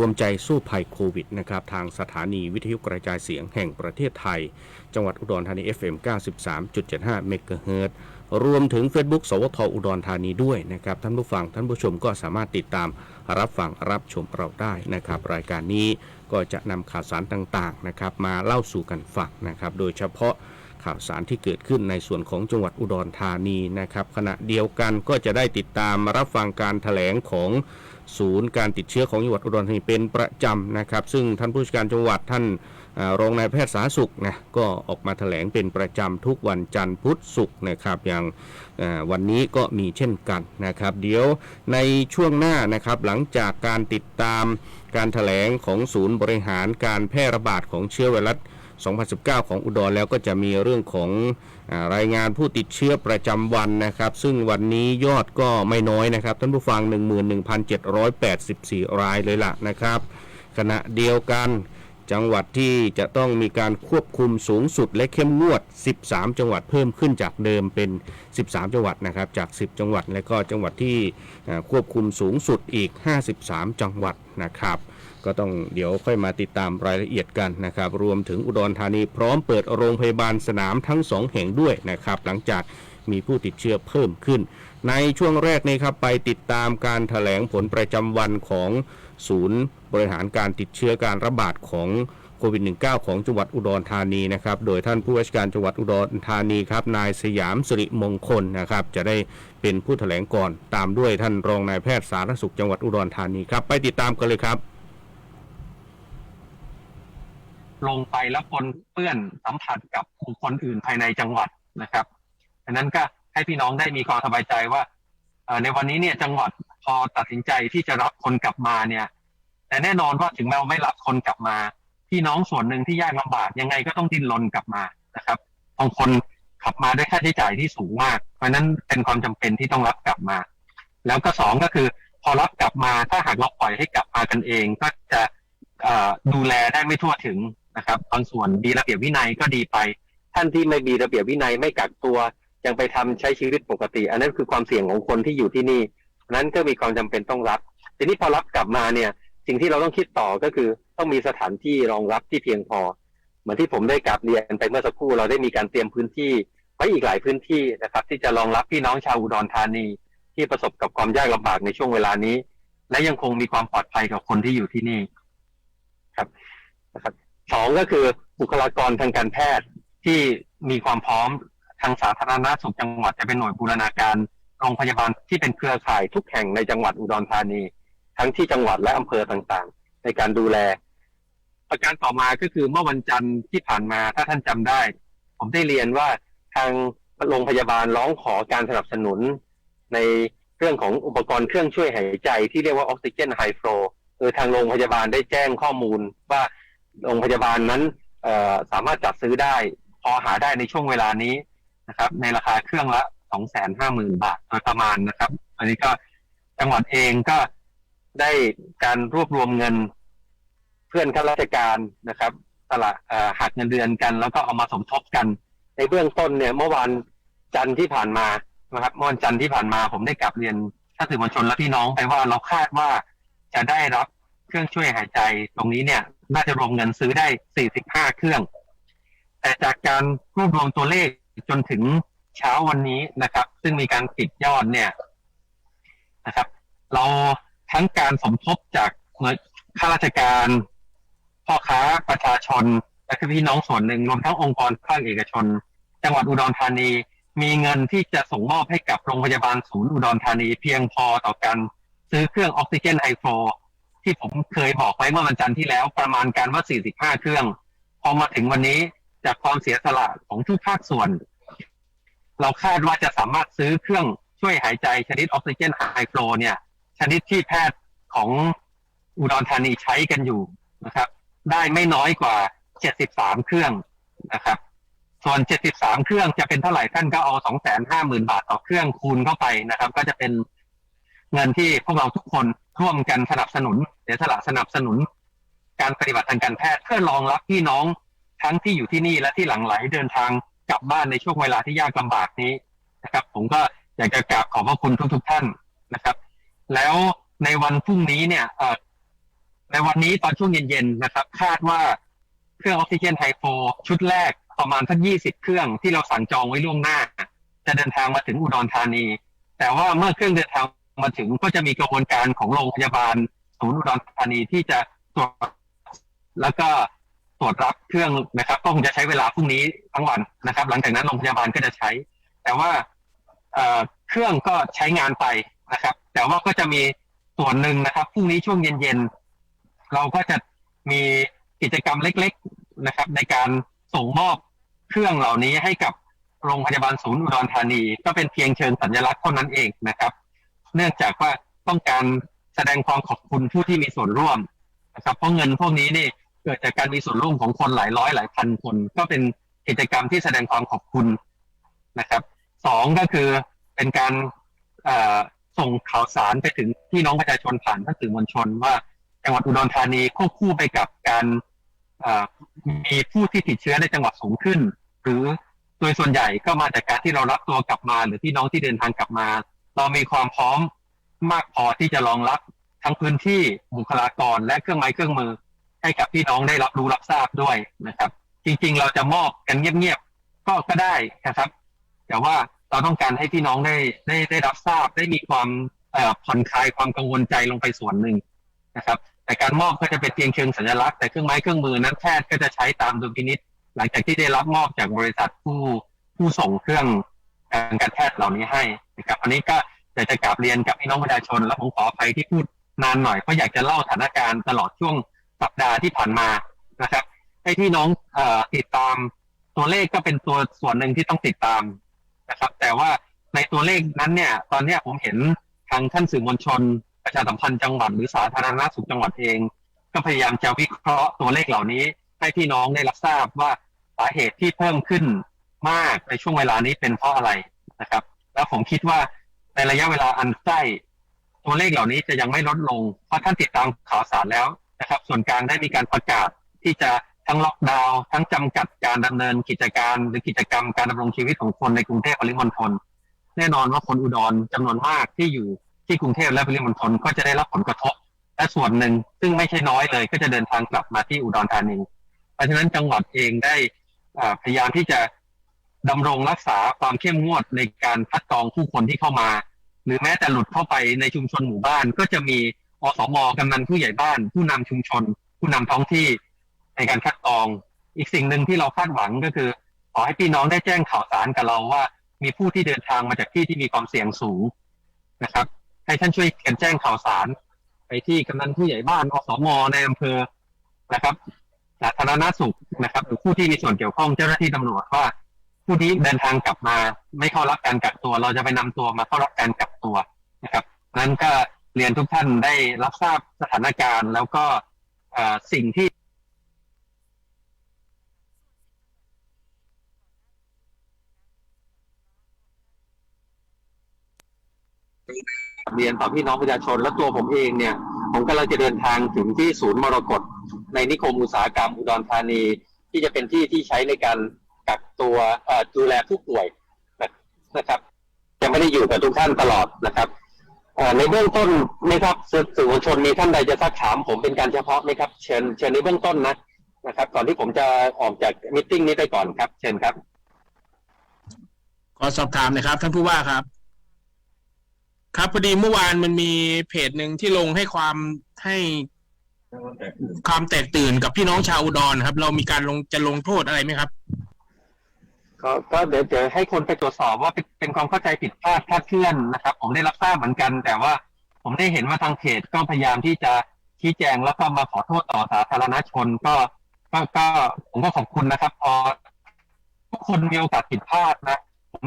รวมใจสู้ภัยโควิดนะครับทางสถานีวิทยุกระจายเสียงแห่งประเทศไทย จังหวัดอุดรธานี FM 93.75 เมกะเฮิรตรวมถึง Facebook สวทอุดรธานีด้วยนะครับ ท่านผู้ฟังท่านผู้ชมก็สามารถติดตามรับฟังรับชมเราได้นะครับ รายการนี้ก็จะนำข่าวสารต่างๆนะครับมาเล่าสู่กันฟังนะครับ โดยเฉพาะ ข่าวสารที่เกิดขึ้นในส่วนของจังหวัดอุดรธานีนะครับ ขณะเดียวกันก็จะได้ติดตามรับฟังการแถลงของศูนย์การติดเชื้อของจังหวัดอุดรธานีเป็นประจำนะครับ ซึ่งท่านผู้การจังหวัดท่านรองนายแพทย์สาธารณสุขนะก็ออกมาแถลงเป็นประจำทุกวันจันทร์พุธศุกร์นะครับอย่างวันนี้ก็มีเช่นกันนะครับ เดี๋ยวในช่วงหน้านะครับหลังจากการติดตามการแถลงของศูนย์บริหารการแพร่ระบาดของเชื้อไวรัส 2019 ของอุดรแล้วก็จะมีเรื่องของอรายงานผู้ติดเชื้อประจำวันนะครับ ซึ่งวันนี้ยอดก็ไม่น้อยนะครับ ท่านผู้ฟัง 11,784 รายเลยล่ะนะครับ ขณะเดียวกันจังหวัดที่จะต้องมีการควบคุมสูงสุดและเข้มงวด 13 จังหวัดเพิ่มขึ้นจากเดิมเป็น 13 จังหวัดนะครับ จาก 10 จังหวัด และก็จังหวัดที่ควบคุมสูงสุดอีก 53 จังหวัดนะครับ ก็ต้องเดี๋ยวค่อยมาติดตามรายละเอียดกันนะครับ รวมถึงอุดรธานีพร้อมเปิดโรงพยาบาลสนามทั้งสองแห่งด้วยนะครับ หลังจากมีผู้ติดเชื้อเพิ่มขึ้น ในช่วงแรกนี้ครับไปติดตามการถแถลงผลประจำวันของศูนย์บริหารการติดเชื้อการระบาดของโควิด -19 ของจังหวัดอุดรธานีนะครับ โดยท่านผู้ว่าราชการจังหวัดอุดรธานีครับ นายสยามสิริมงคลนะครับ จะได้เป็นผู้แถลงก่อน ตามด้วยท่านรองนายแพทย์สาธารณสุขจังหวัดอุดรธานีครับ ไปติดตามกันเลยครับ ลงไปแล้วปนเปื้อนสัมผัสกับบุคคลอื่นภายในจังหวัดนะครับดังนั้นก็ให้พี่น้องได้มีความสบายใจว่าในวันนี้เนี่ยจังหวัดพอตัดสินใจที่จะรับคนกลับมาเนี่ย แต่แน่นอนว่าถึงแม้ว่าไม่รับคนกลับมา พี่น้องส่วนหนึ่งที่ยากลำบากยังไงก็ต้องดิ้นรนกลับมานะครับบางคนขับมาด้วยค่าใช้จ่ายที่สูงมาก เพราะนั้นเป็นความจำเป็นที่ต้องรับกลับมา แล้วก็สองก็คือ พอรับกลับมาถ้าหากเราปล่อยให้กลับมากันเอง ก็จะดูแลได้ไม่ทั่วถึง นะครับบางส่วนมีระเบียบวินัยก็ดีไป ท่านที่ไม่มีระเบียบวินัยไม่กักตัวยังไปทำใช้ชีวิตปกติ อันนั้นคือความเสี่ยงของคนที่อยู่ที่นี่นั้นก็มีความจำเป็นต้องรับ ทีนี้พอรับกลับมาเนี่ย สิ่งที่เราต้องคิดต่อก็คือต้องมีสถานที่รองรับที่เพียงพอ เหมือนที่ผมได้กลับเรียนไปเมื่อสักครู่เราได้มีการเตรียมพื้นที่ไว้อีกหลายพื้นที่นะครับ ที่จะรองรับพี่น้องชาวอุดรธานี ที่ประสบกับความยากลำบากในช่วงเวลานี้ และยังคงมีความปลอดภัยกับคนที่อยู่ที่นี่ครับนะครับ สองก็คือบุคลากรทางการแพทย์ที่มีความพร้อมทางสาธารณสุขจังหวัดจะเป็นหน่วยบูรณาการโรงพยาบาลที่เป็นเครือข่ายทุกแห่งในจังหวัดอุดรธานี ทั้งที่จังหวัดและอำเภอต่างๆ ในการดูแล ประการต่อมาก็คือเมื่อวันจันทร์ที่ผ่านมาถ้าท่านจำได้ ผมได้เรียนว่าทางโรงพยาบาลร้องขอการสนับสนุน ในเรื่องของอุปกรณ์เครื่องช่วยหายใจที่เรียกว่าออกซิเจนไฮฟลูเออทางโรงพยาบาลได้แจ้งข้อมูลว่า โรงพยาบาลนั้นสามารถจัดซื้อได้ พอหาได้ในช่วงเวลานี้นะครับ ในราคาเครื่องละสองแสนห้าหมื่นบาทโดยประมาณนะครับ อันนี้ก็จังหวัดเองก็ได้การรวบรวมเงินเพื่อนข้าราชการนะครับสละหักเงินเดือนกัน แล้วก็เอามาสมทบกัน ในเบื้องต้นเนี่ย เมื่อวานจันทร์ที่ผ่านมานะครับเมื่อวันจันทร์ที่ผ่านมาผมได้กลับเรียนท่านสื่อมวลชนและพี่น้องไปว่าเราคาดว่าจะได้รับ เครื่องช่วยหายใจตรงนี้เนี่ย น่าจะรวมเงินซื้อได้ 45 เครื่อง แต่จากการรวบรวมตัวเลขจนถึงเช้าวันนี้นะครับ ซึ่งมีการปิดยอดเนี่ยนะครับ เราทั้งการสมทบจากข้าราชการ พ่อค้าประชาชนและคือพี่น้องส่วนหนึ่งรวมทั้งองค์กรภาคเอกชน จังหวัดอุดรธานีมีเงินที่จะส่งมอบให้กับโรงพยาบาลศูนย์อุดรธานีเพียงพอต่อการซื้อเครื่องออกซิเจนไฮโฟ ที่ผมเคยบอกไว้เมื่อวันจันทร์ที่แล้วประมาณการว่า 45 เครื่อง พอมาถึงวันนี้จากความเสียสละของทุกภาคส่วน เราคาดว่าจะสามารถซื้อเครื่องช่วยหายใจชนิดออกซิเจนไฮโฟลเนี่ย ชนิดที่แพทย์ของอุดรธานีใช้กันอยู่นะครับ ได้ไม่น้อยกว่า 73 เครื่องนะครับ ส่วน 73 เครื่องจะเป็นเท่าไหร่ท่านก็เอา 250,000 บาทต่อเครื่องคูณเข้าไปนะครับ ก็จะเป็น เงินที่พวกเราทุกคนร่วมกันสนับสนุนเสียสละสนับสนุน การปฏิบัติทางการแพทย์เพื่อรองรับพี่น้องทั้งที่อยู่ที่นี่และที่หลังไหลเดินทางกลับบ้านในช่วงเวลาที่ยากลำบากนี้นะครับ ผมก็อยากจะกราบขอบพระคุณทุกๆท่านนะครับ แล้วในวันพรุ่งนี้เนี่ยเอ่อในวันนี้ตอนช่วงเย็นๆนะครับ คาดว่าเครื่องออกซิเจนไฮโฟชุดแรกประมาณสักยี่สิบเครื่องที่เราสั่งจองไว้ล่วงหน้า จะเดินทางมาถึงอุดรธานี แต่ว่าเมื่อเครื่องเดินทาง มาถึงก็จะมีกระบวนการของโรงพยาบาลศูนย์อุดรธานีที่จะตรวจแล้วก็ตรวจรับเครื่องนะครับก็คงจะใช้เวลาพรุ่งนี้ทั้งวันนะครับ หลังจากนั้นโรงพยาบาลก็จะใช้ แต่ว่าเครื่องก็ใช้งานไปนะครับ แต่ว่าก็จะมีส่วนหนึ่งนะครับพรุ่งนี้ช่วงเย็นๆเราก็จะมีกิจกรรมเล็ก ๆนะครับ ในการส่งมอบเครื่องเหล่านี้ให้กับโรงพยาบาลศูนย์อุดรธานี ก็เป็นเพียงเชิงสัญลักษณ์เท่านั้นเองนะครับ เนื่องจากว่าต้องการแสดงความขอบคุณผู้ที่มีส่วนร่วมนะครับเพราะเงินพวกนี้นี่เกิดจากการมีส่วนร่วมของคนหลายร้อยหลายพันคน ก็เป็นกิจกรรมที่แสดงความขอบคุณนะครับสองก็คือเป็นการส่งข่าวสารไปถึงพี่น้องประชาชนผ่านท่านสื่อมวลชน ว่าจังหวัดอุดรธานีควบคู่ไปกับการมีผู้ที่ติดเชื้อในจังหวัดสูงขึ้น หรือโดยส่วนใหญ่ก็มาจากการที่เรารับตัวกลับมา หรือพี่น้องที่เดินทางกลับมา เรามีความพร้อมมากพอที่จะรองรับทั้งพื้นที่บุคลากรและเครื่องไม้เครื่องมือ ให้กับพี่น้องได้รับรู้รับทราบด้วยนะครับ จริงๆ เราจะมอบกันเงียบๆก็ก็ได้นะครับ แต่ว่าเราต้องการให้พี่น้องได้ได้ได้รับทราบได้มีความเอ่อผ่อนคลายความกังวลใจลงไปส่วนหนึ่งนะครับ แต่การมอบก็จะเป็นเพียงเชิงสัญลักษณ์แต่เครื่องไม้เครื่องมือนั้นแพทย์ก็จะใช้ตามดุลพินิษหลังจากที่ได้รับมอบจากบริษัทผู้ผู้ส่งเครื่อง การการแพทย์เหล่านี้ให้นะครับอันนี้ก็อยากจะกราบเรียนกับพี่น้องประชาชน และผมขออภัยที่พูดนานหน่อยเพราะอยากจะเล่าสถานการณ์ตลอดช่วงสัปดาห์ที่ผ่านมานะครับให้พี่น้องอติดตามตัวเลขก็เป็นตัวส่วนหนึ่งที่ต้องติดตามนะครับ แต่ว่าในตัวเลขนั้นเนี่ย ตอนนี้ผมเห็นทางท่านสื่อมวลชน ประชาสัมพันธ์จังหวัดหรือสาธารณสุขจังหวัดเอง ก็พยายามจะวิเคราะห์ตัวเลขเหล่านี้ ให้พี่น้องได้รับทราบว่าสาเหตุที่เพิ่มขึ้น มากในช่วงเวลานี้เป็นเพราะอะไรนะครับ แล้วผมคิดว่าในระยะเวลาอันใกล้ตัวเลขเหล่านี้จะยังไม่ลดลง เพราะท่านติดตามข่าวสารแล้วนะครับ ส่วนกลางได้มีการประกาศที่จะทั้งล็อกดาวน์ทั้งจำกัดการดำเนินกิจการหรือกิจกรรมการดำรงชีวิตของคนในกรุงเทพปริมณฑลแน่นอนว่าคนอุดรจำนวนมากที่อยู่ที่กรุงเทพและปริมณฑลก็จะได้รับผลกระทบ และส่วนหนึ่งซึ่งไม่ใช่น้อยเลย ก็จะเดินทางกลับมาที่อุดรธานี เพราะฉะนั้นจังหวัดเองได้พยายามที่จะ ดำรงรักษาความเข้มงวดในการคัดกรองผู้คนที่เข้ามา หรือแม้แต่หลุดเข้าไปในชุมชนหมู่บ้าน ก็จะมีอสมกำนันผู้ใหญ่บ้าน ผู้นำชุมชน ผู้นำท้องที่ในการคัดกรอง อีกสิ่งหนึ่งที่เราคาดหวังก็คือ ขอให้พี่น้องได้แจ้งข่าวสารกับเราว่า มีผู้ที่เดินทางมาจากที่ที่มีความเสี่ยงสูงนะครับ ให้ท่านช่วยกันแจ้งข่าวสาร ไปที่กำนันผู้ใหญ่บ้านอสมในอำเภอนะครับสาธารณสุขนะครับ หรือผู้ที่มีส่วนเกี่ยวข้องเจ้าหน้าที่ตำรวจว่า ผู้ที่เดินทางกลับมา ไม่เข้ารับการกักตัว เราจะไปนำตัวมาเข้ารับการกักตัวนะครับนั้นก็เรียนทุกท่านได้รับทราบสถานการณ์ แล้วก็สิ่งที่เรียนต่อพี่น้องประชาชนและตัวผมเองเนี่ย ผมกำลังจะเดินทางถึงที่ศูนย์มรกตในนิคมอุตสาหกรรมอุดรธานี ที่จะเป็นที่ที่ใช้ในการ กักตัวดูแลผู้ป่วยนะครับจะไม่ได้อยู่กับทุกท่านตลอดนะครับในเบื้องต้นไหมครับสื่อมวลชนมีท่านใดจะซักถามผมเป็นการเฉพาะไหมครับ เชิญเชิญในเบื้องต้นนะนะครับ ก่อนที่ผมจะออกจากมิทติ้งนี้ไปก่อนครับ เชิญครับขอสอบถามนะครับ ท่านผู้ว่าครับ ครับพอดีเมื่อวานมันมีเพจหนึ่งที่ลงให้ความให้ความแตกตื่นกับพี่น้องชาวอุดรครับ เรามีการลงจะลงโทษอะไรไหมครับ ก็ก็เดี๋ยวเดี๋ยวให้คนไปตรวจสอบว่าเป็นเป็นความเข้าใจผิดพลาดคลาดเคลื่อนนะครับ ผมได้รับทราบเหมือนกัน แต่ว่าผมได้เห็นว่าทางเพจก็พยายามที่จะชี้แจงแล้วก็มาขอโทษต่อสาธารณชนก็ก็ก็ผมก็ขอบคุณนะครับ พอทุกคนมีโอกาสผิดพลาดนะ ผม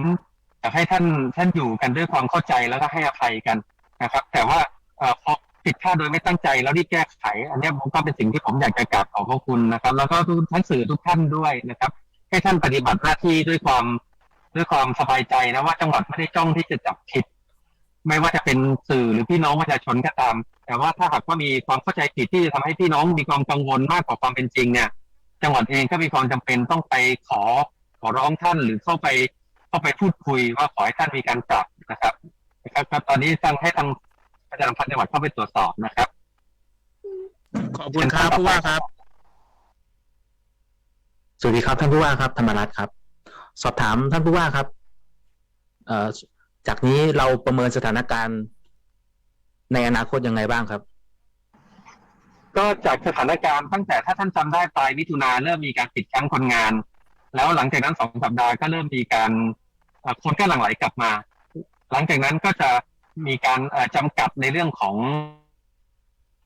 อยากให้ท่านท่านอยู่กันด้วยความเข้าใจแล้วก็ให้อภัยกันนะครับ แต่ว่าเอ่อพอผิดพลาดโดยไม่ตั้งใจแล้วรีบแก้ไข อันเนี้ยผมก็เป็นสิ่งที่ผมอยากจะกราบขอบพระคุณนะครับ แล้วก็ทุกท่านสื่อทุกท่านด้วยนะครับ ให้ท่านปฏิบัติหน้าที่ด้วยความด้วยความสบายใจนะว่าจังหวัดไม่ได้จ้องที่จะจับผิด ไม่ว่าจะเป็นสื่อหรือพี่น้องประชาชนก็ตาม แต่ว่าถ้าหากว่ามีความเข้าใจผิดที่จะทำให้พี่น้องมีความกังวลมากกว่าความเป็นจริงเนี่ย จังหวัดเองก็มีความจำเป็นต้องไปขอขอร้องท่านหรือเข้าไปเข้าไปพูดคุยว่าขอให้ท่านมีการปรับนะครับนะครับครับตอนนี้ทางให้ทางประชาสัมพันธ์จังหวัดเข้าไปตรวจสอบนะครับ ขอบคุณครับผู้ว่าครับ วัสดีครับท่านผู้ว่าครับธรรมรัตน์ครับ สอบถามท่านผู้ว่าครับเออจากนี้เราประเมินสถานการณ์ในอนาคตยังไงบ้างครับ ก็จากสถานการณ์ตั้งแต่ถ้าท่านจำได้ปลายมิถุนาเริ่มมีการปิดแคมป์คนงาน แล้วหลังจากนั้นสองสัปดาห์ก็เริ่มมีการคนก็หลั่งไหลกลับมา หลังจากนั้นก็จะมีการเอ่อจำกัดในเรื่องของ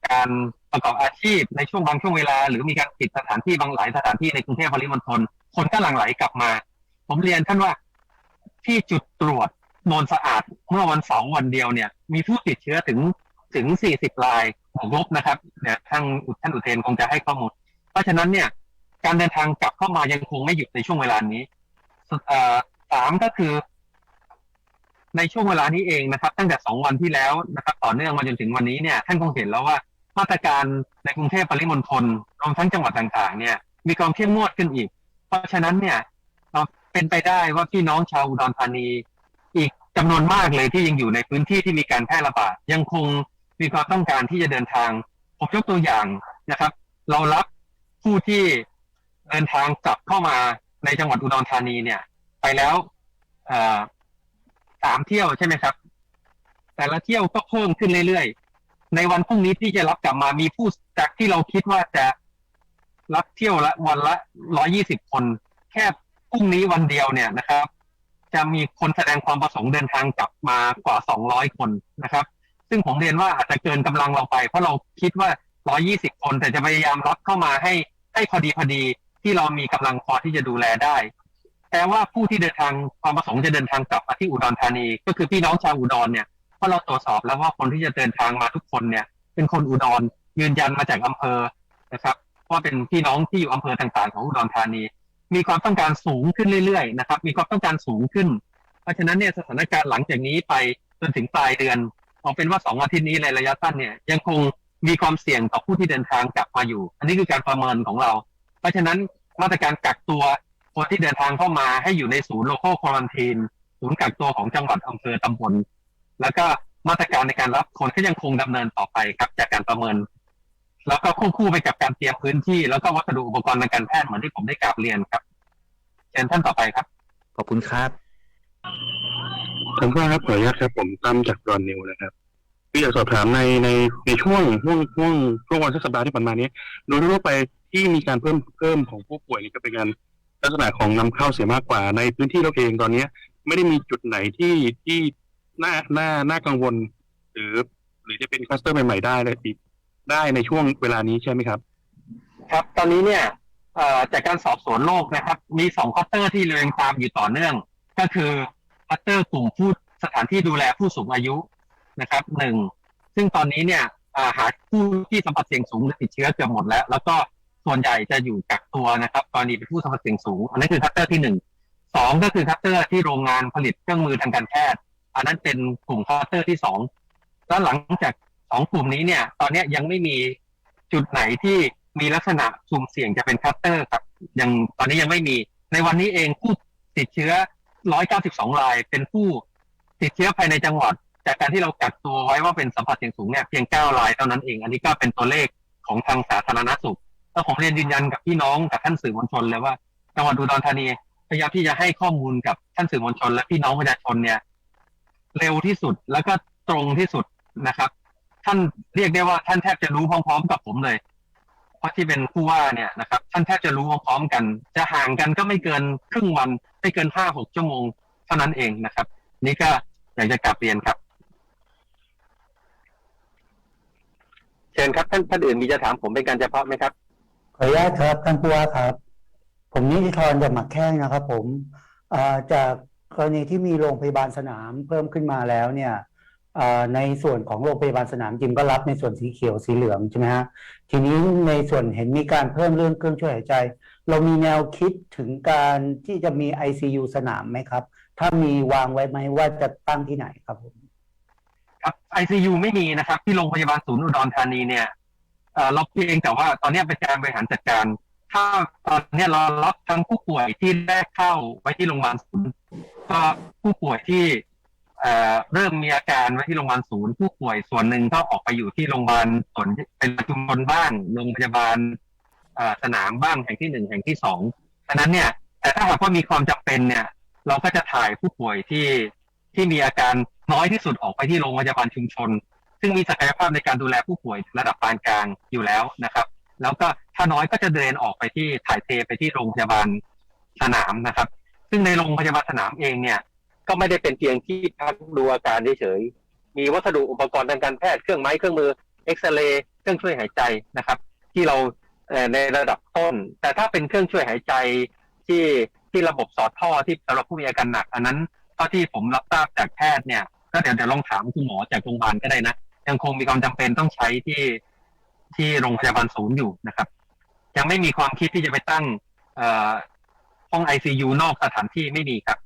การ ประกอบอาชีพในช่วงบางช่วงเวลา หรือมีการปิดสถานที่บางหลายสถานที่ในกรุงเทพปริมณฑลคนก็หลั่งไหลกลับมา ผมเรียนท่านว่าที่จุดตรวจโนนสะอาดเมื่อวันเสาร์วันเดียวเนี่ย มีผู้ติดเชื้อถึงถึง 40 รายบวกลบนะครับเดี๋ยท่านท่านอุเทนคงจะให้ข้อมูล เพราะฉะนั้นเนี่ย การเดินทางกลับเข้ามายังคงไม่หยุดในช่วงเวลานี้สามก็คือ ในช่วงเวลานี้เองนะครับ ตั้งแต่สองวันที่แล้วนะครับ ต่อเนื่องมาจนถึงวันนี้เนี่ย ท่านคงเห็นแล้วว่า มาตรการในกรุงเทพปริมณฑลรวมทั้งจังหวัดต่างๆ เนี่ย มีความเข้มงวดขึ้นอีก เพราะฉะนั้นเนี่ยเราเป็นไปได้ว่าพี่น้องชาวอุดรธานี อีกจำนวนมากเลยที่ยังอยู่ในพื้นที่ที่มีการแพร่ระบาดยังคงมีความต้องการที่จะเดินทางผมยกตัวอย่างนะครับ เรารับผู้ที่เดินทางกลับเข้ามาในจังหวัดอุดรธานีเนี่ย ไปแล้วสามเที่ยวใช่ไหมครับ แต่ละเที่ยวก็เพิ่มขึ้นเรื่อยๆ ในวันพรุ่งนี้ที่จะรับกลับมามีผู้จากที่เราคิดว่าจะรับเที่ยวละวันละร้อยี่สิบคน แค่พรุ่งนี้วันเดียวเนี่ยนะครับ จะมีคนแสดงความประสงค์เดินทางกลับมากว่าสองร้อยคนนะครับ ซึ่งผมเรียนว่าอาจจะเกินกำลังเราไป เพราะเราคิดว่า120คน แต่จะพยายามรับเข้ามาให้ให้พอดีพอดีที่เรามีกำลังพอที่จะดูแลได้ แต่ว่าผู้ที่เดินทางความประสงค์จะเดินทางกลับมาที่อุดรธานี ก็คือพี่น้องชาวอุดรเนี่ย เพราะเราตรวจสอบแล้วว่าคนที่จะเดินทางมาทุกคนเนี่ย เป็นคนอุดรยืนยันมาจากอำเภอนะครับว่าเป็นพี่น้องที่อยู่อำเภอต่างๆของอุดรธานี มีความต้องการสูงขึ้นเรื่อยๆนะครับ มีความต้องการสูงขึ้น เพราะฉะนั้นเนี่ยสถานการณ์หลังจากนี้ไปจนถึงปลายเดือนเอาเป็นว่าสองอาทิตย์นี้ในระยะสั้นเนี่ย ยังคงมีความเสี่ยงต่อผู้ที่เดินทางกลับมาอยู่ อันนี้คือการประเมินของเรา เพราะฉะนั้นมาตรการกักตัวคนที่เดินทางเข้ามาให้อยู่ในศูนย์โลโก้ควอนตีนศูนย์กักตัวของจังหวัดอำเภอตำบล แล้วก็มาตรการในการรับคนก็ยังคงดำเนินต่อไปครับจากการประเมิน แล้วก็ควบคู่ไปกับการเตรียมพื้นที่ แล้วก็วัสดุอุปกรณ์ทางการแพทย์เหมือนที่ผมได้กราบเรียนครับเชิญท่านต่อไปครับ ขอบคุณครับผมว่าครับขออนุญาตครับ ผมตั้มจากรอนนิวนะครับพี่อยากสอบถามในในในช่วงช่วงช่วงช่วงวันสัปดาห์ที่ผ่านมานี้โดยทั่วไปที่มีการเพิ่มเพิ่มของผู้ป่วยนี่ก็เป็นการลักษณะของนำเข้าเสียมากกว่าในพื้นที่เราเองตอนเนี้ย ไม่ได้มีจุดไหนที่ที่ น่าน่าน่ากังวล หรือ หรือจะเป็นคลัสเตอร์ใหม่ ๆ ได้เลยอีกได้ในช่วงเวลานี้ใช่ไหมครับ ครับ ตอนนี้เนี่ยเอ่อจากการสอบสวนโรคนะครับ มีสองคัตเตอร์ที่เรียงตามอยู่ต่อเนื่อง ก็คือคัตเตอร์กลุ่มผู้สถานที่ดูแลผู้สูงอายุนะครับหนึ่งซึ่งตอนนี้เนี่ยหาผู้ที่สัมผัสเสี่ยงสูงติดเชื้อเกือบหมดแล้ว แล้วก็ส่วนใหญ่จะอยู่กักตัวนะครับกรณีเป็นผู้สัมผัสเสี่ยงสูง อันนี้คือคัตเตอร์ที่หนึ่งสองก็คือคัตเตอร์ที่โรงงานผลิตเครื่องมือทางการแพทย์ อันนั้นเป็นกลุ่มคัตเตอร์ที่สองแล้วหลังจากสองกลุ่มนี้เนี่ย ตอนนี้ยังไม่มีจุดไหนที่มีลักษณะสุ่มเสี่ยงจะเป็นคัตเตอร์ครับยังตอนนี้ยังไม่มี ในวันนี้เองผู้ติดเชื้อ 192 ราย เป็นผู้ติดเชื้อภายในจังหวัด จากการที่เรากักตัวไว้ว่าเป็นสัมผัสเสี่ยงสูงเนี่ยเพียง 9 รายเท่านั้นเอง อันนี้ก็เป็นตัวเลขของทางสาธารณสุขแล้วผมเรียนยืนยันกับพี่น้องกับท่านสื่อมวลชนเลยว่าจังหวัดอุดรธานีพยายามที่จะให้ข้อมูลกับท่านสื่อมวลชน และพี่น้องประชาชนเนี่ย เร็วที่สุดแล้วก็ตรงที่สุดนะครับ ท่านเรียกได้ว่าท่านแทบจะรู้พร้อม ๆ กับผมเลย เพราะที่เป็นผู้ว่าเนี่ยนะครับ ท่านแทบจะรู้พร้อมๆกัน จะห่างกันก็ไม่เกินครึ่งวันไม่เกินห้าหกชั่วโมงเท่านั้นเองนะครับ นี่ก็อยากจะกลับเรียนครับ เชิญครับท่านท่านอื่นมีจะถามผมเป็นการเฉพาะไหมครับ ขออนุญาตครับท่านผู้ว่าครับ ผมนิติธรจากหมักแข้งนะครับ ผมจาก กรณีที่มีโรงพยาบาลสนามเพิ่มขึ้นมาแล้วเนี่ยในส่วนของโรงพยาบาลสนามจิมก็รับในส่วนสีเขียวสีเหลืองใช่ไหมฮะทีนี้ในส่วนเห็นมีการเพิ่มเรื่องเครื่องช่วยหายใจ เรามีแนวคิดถึงการที่จะมี ICU สนามไหมครับ ถ้ามีวางไว้ไหมว่าจะตั้งที่ไหนครับผมครับ ICU ไม่มีนะครับ ที่โรงพยาบาลศูนย์อุดรธานีเนี่ยเราเพียงแต่ว่าตอนนี้เป็นการบริหารจัดการ ถ้าตอนนี้เรารับทั้งผู้ป่วยที่แรกเข้าไว้ที่โรงพยาบาลศูนย์ ก็ผู้ป่วยที่เอ่อเริ่มมีอาการไว้ที่โรงพยาบาลศูนย์ผู้ป่วยส่วนหนึ่งก็ออกไปอยู่ที่โรงพยาบาลส่วนเป็นชุมชนบ้างโรงพยาบาลเอ่อสนามบ้างแห่งที่หนึ่งแห่งที่สองดังนั้นเนี่ย แต่ถ้าหากว่ามีความจำเป็นเนี่ย เราก็จะถ่ายผู้ป่วยที่ที่มีอาการน้อยที่สุดออกไปที่โรงพยาบาลชุมชน ซึ่งมีศักยภาพในการดูแลผู้ป่วยระดับปานกลางอยู่แล้วนะครับ แล้วก็ถ้าน้อยก็จะเดินออกไปที่ถ่ายเทไปที่โรงพยาบาลสนามนะครับ ซึ่งในโรงพยาบาลสนามเองเนี่ย ก็ไม่ได้เป็นเพียงที่พักดูอาการเฉยๆมีวัสดุอุปกรณ์ทางการแพทย์เครื่องไม้เครื่องมือเอ็กซเรย์เครื่องช่วยหายใจนะครับ ที่เราในระดับต้น แต่ถ้าเป็นเครื่องช่วยหายใจที่ที่ระบบสอดท่อที่สำหรับผู้มีอาการหนัก อันนั้นเท่าที่ผมรับทราบจากแพทย์เนี่ยก็เดี๋ยวเดี๋ยวลองถามคุณหมอจากโรงพยาบาลก็ได้นะยังคงมีความจำเป็นต้องใช้ที่ที่โรงพยาบาลศูนย์อยู่นะครับ ยังไม่มีความคิดที่จะไปตั้ง ห้องไอซียูนอกสถานที่ไม่มีครับ